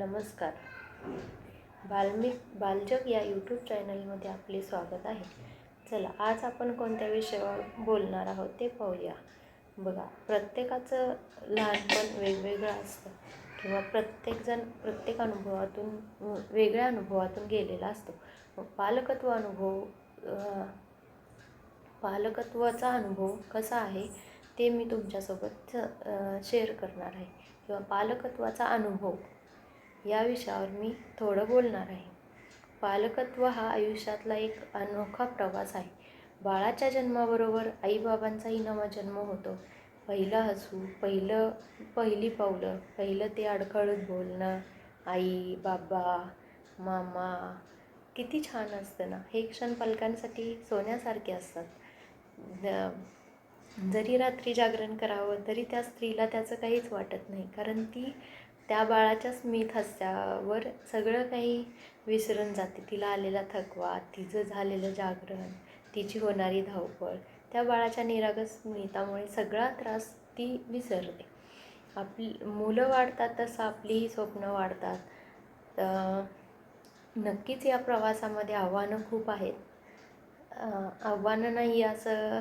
नमस्कार. बाल्मिक बालजग या यूट्यूब चॅनलमध्ये आपले स्वागत आहे. चला आज आपण कोणत्या विषयावर बोलणार आहोत ते पाहूया. बघा प्रत्येकाचं लहानपण वेगवेगळं असतं किंवा प्रत्येकजण प्रत्येक अनुभवातून वेगळ्या अनुभवातून गेलेला असतो. पालकत्व अनुभव पालकत्वाचा अनुभव कसा आहे ते मी तुमच्यासोबत शेअर करणार आहे. किंवा पालकत्वाचा अनुभव या विषयावर मी थोडं बोलणार आहे. पालकत्व हा आयुष्यातला एक अनोखा प्रवास आहे. बाळाच्या जन्माबरोबर आईबाबांचाही नवा जन्म होतो. पहिलं हसू पहिलं पहिली पावलं पहिलं ते अडखळत बोलणं आई बाबा मामा किती छान असतं ना. हे क्षण पालकांसाठी सोन्यासारखे असतात. जरी रात्री जागरण करावं तरी त्या स्त्रीला त्याचं काहीच वाटत नाही. कारण ती त्या बाळाच्या स्मित हास्यावर सगळं काही विसरून जाते. तिला आलेला थकवा तिचं झालेलं जागरण तिची होणारी धावपळ त्या बाळाच्या निरागस स्मितामुळे सगळा त्रास ती विसरते. आपली मुलं वाढतात तसं आपलीही स्वप्न वाढतात. नक्कीच या प्रवासामध्ये आव्हानं खूप आहेत. आव्हानं नाही असं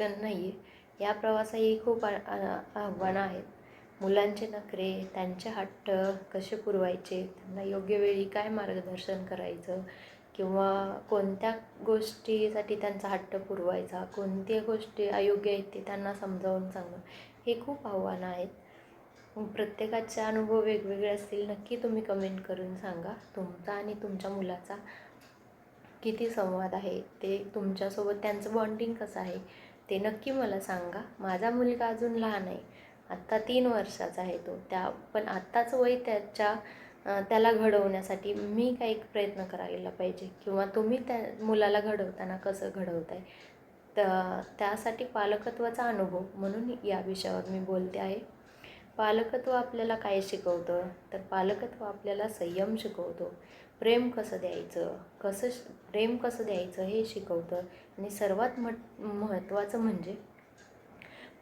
नाही. आहे या प्रवासाही खूप आ- आव्हानं आहेत. मुलांचे नखरे त्यांचे हट्ट कसे पुरवायचे त्यांना योग्य वेळी काय मार्गदर्शन करायचं किंवा कोणत्या गोष्टीसाठी त्यांचा हट्ट पुरवायचा कोणत्या गोष्टी अयोग्य आहेत ते त्यांना समजावून सांगणं हे खूप आव्हानं आहेत. प्रत्येकाचे अनुभव वेगवेगळे असतील नक्की तुम्ही कमेंट करून सांगा. तुमचा आणि तुमच्या मुलाचा किती संवाद आहे ते तुमच्यासोबत त्यांचं बॉन्डिंग कसं आहे ते नक्की मला सांगा. माझा मुलगा अजून लहान आहे आत्ता तीन वर्षाचा आहे तो. त्या पण आत्ताचं वय त्याच्या त्याला घडवण्यासाठी मी काही प्रयत्न करायला पाहिजे. किंवा तुम्ही त्या मुलाला घडवताना कसं घडवताय? तर त्यासाठी पालकत्वाचा अनुभव म्हणून या विषयावर मी बोलते आहे. पालकत्व आपल्याला काय शिकवतं? तर पालकत्व आपल्याला संयम शिकवतो. प्रेम कसं द्यायचं? कसं श- प्रेम कसं द्यायचं हे शिकवतं. आणि सर्वात मट महत्त्वाचं म्हणजे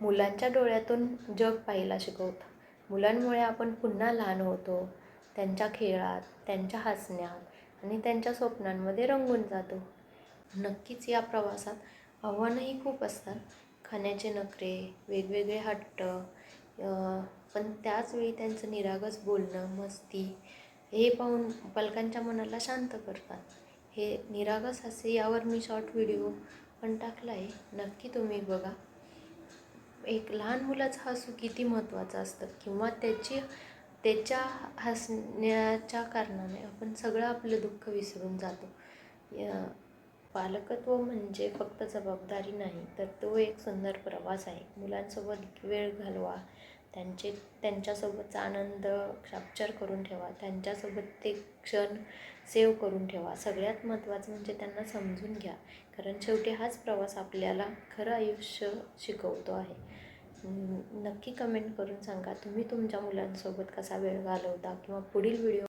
मुलांच्या डोळ्यातून जग पाहायला शिकवतं. मुलांमुळे आपण पुन्हा लहान होतो त्यांच्या खेळात त्यांच्या हसण्यात आणि त्यांच्या स्वप्नांमध्ये रंगून जातो. नक्कीच या प्रवासात आव्हानंही खूप असतात. खाण्याचे नखरे वेगवेगळे हट्ट पण त्याचवेळी त्यांचं निरागस बोलणं मस्ती हे पाहून पालकांच्या मनाला शांत करतात. हे निरागस असे यावर मी शॉर्ट व्हिडिओ पण टाकला आहे नक्की तुम्ही बघा. एक लहान मुलाचं हसू किती महत्त्वाचं असतं किंवा त्याची त्याच्या हसण्याच्या कारणाने आपण सगळं आपलं दुःख विसरून जातो. पालकत्व म्हणजे फक्त जबाबदारी नाही तर तो एक सुंदर प्रवास आहे. मुलांसोबत वेळ घालवा त्यांचे त्यांच्यासोबतचा आनंद कॅप्चर करून ठेवा. त्यांच्यासोबत ते क्षण सेव्ह करून ठेवा. सगळ्यात महत्त्वाचं म्हणजे त्यांना समजून घ्या. कारण शेवटी हाच प्रवास आपल्याला खरं आयुष्य शिकवतो आहे. नक्की कमेंट करून सांगा. तुम्ही तुमच्या मुलांसोबत कसा वेळ घालवता? किंवा पुढील व्हिडिओ